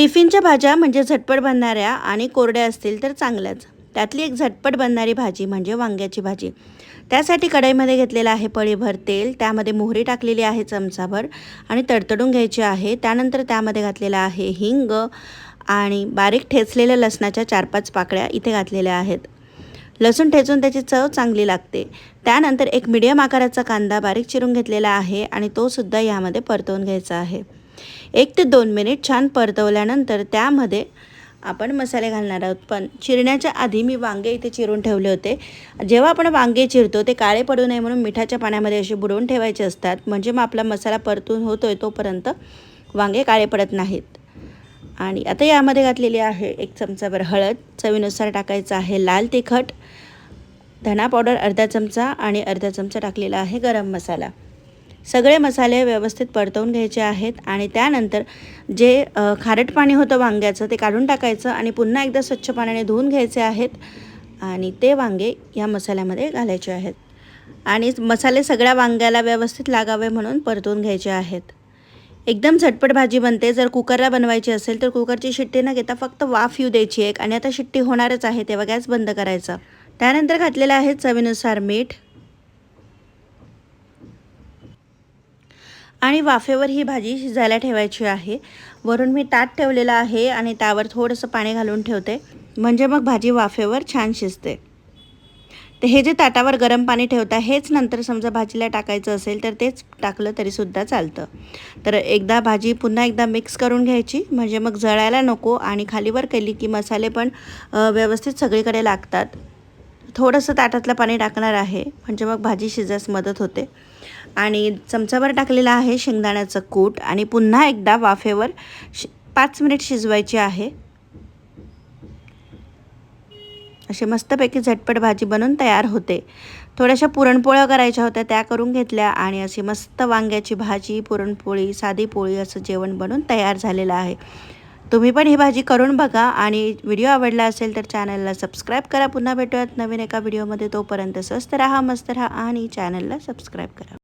टिफिनच्या भाज्या म्हणजे झटपट बनणाऱ्या आणि कोरड्या असतील तर चांगल्याच. त्यातली एक झटपट बनणारी भाजी म्हणजे वांग्याची भाजी. त्यासाठी कढईमध्ये घेतलेलं आहे पळीभर तेल त्यामध्ये मोहरी टाकलेली आहे चमचाभर आणि तडतडून घ्यायची आहे. त्यानंतर त्यामध्ये घातलेलं आहे हिंग आणि बारीक ठेचलेल्या लसणाच्या चार पाच पाकळ्या इथे घातलेल्या आहेत. लसूण ठेचून त्याची चव चांगली लागते. त्यानंतर एक मिडियम आकाराचा कांदा बारीक चिरून घेतलेला आहे आणि तो सुद्धा यामध्ये परतवून घ्यायचा आहे. एक ते दोन मिनिट छान परतवल्यानंतर त्यामध्ये आपण मसाले घालणार आहोत. पण चिरण्याच्या आधी मी वांगे इथे चिरून ठेवले होते. जेव्हा आपण वांगे चिरतो ते काळे पडू नये म्हणून मिठाच्या पाण्यामध्ये असे बुडवून ठेवायचे असतात. म्हणजे मग आपला मसाला परतून होतोय तोपर्यंत वांगे काळे पडत नाहीत. आणि आता यामध्ये घातलेली आहे एक चमचाभर हळद. चवीनुसार टाकायचं आहे लाल तिखट. धना पावडर अर्धा चमचा आणि अर्धा चमचा टाकलेला आहे गरम मसाला. सगळे मसाले व्यवस्थित परतवून घ्यायचे आहेत आणि त्यानंतर जे खारट पाणी होतं वांग्याचं ते काढून टाकायचं आणि पुन्हा एकदा स्वच्छ पाण्याने धुवून घ्यायचे आहेत आणि ते वांगे या मसाल्यामध्ये घालायचे आहेत. आणि मसाले सगळ्या वांग्याला व्यवस्थित लागावे म्हणून परतवून घ्यायचे आहेत. एकदम झटपट भाजी बनते. जर कुकरला बनवायची असेल तर कुकरची शिट्टी न घेता फक्त वाफ येऊ द्यायची एक. आणि आता शिट्टी होणारच आहे तेव्हा गॅस बंद करायचा. त्यानंतर घातलेलं आहे चवीनुसार मीठ आणि वाफेवर ही भाजी शिजायला ठेवायची आहे. वरून मी ताट ठेवलेलं आहे आणि त्यावर थोडंसं पाणी घालून ठेवते. म्हणजे मग भाजी वाफेवर छान शिजते. तर हे जे ताटावर गरम पाणी ठेवता हेच नंतर समजा भाजीला टाकायचं असेल तर तेच टाकलं तरीसुद्धा चालतं. तर एकदा भाजी पुन्हा एकदा मिक्स करून घ्यायची. म्हणजे मग जळायला नको आणि खालीवर केली की मसाले पण व्यवस्थित सगळीकडे लागतात. थोडंसं ताटातलं पाणी टाकणार आहे. म्हणजे मग भाजी शिजायस मदत होते. आणि चमचाभर टाकलेला आहे शेंगदाण्याचं कूट आणि पुन्हा एकदा वाफेवर शि पाच मिनिट शिजवायची आहे. अशी मस्तपैकी झटपट भाजी बनून तयार होते. थोड्याशा पुरणपोळ्या करायच्या होत्या त्या करून घेतल्या आणि अशी मस्त वांग्याची भाजी पुरणपोळी साधी पोळी असं जेवण बनून तयार झालेलं आहे. तुम्ही पण ही भाजी करून बघा आणि व्हिडिओ आवडला असेल तर चॅनलला सबस्क्राईब करा. पुन्हा भेटूयात नवीन एका व्हिडिओमध्ये. तोपर्यंत स्वस्त राहा मस्त राहा आणि चॅनलला सबस्क्राईब करा.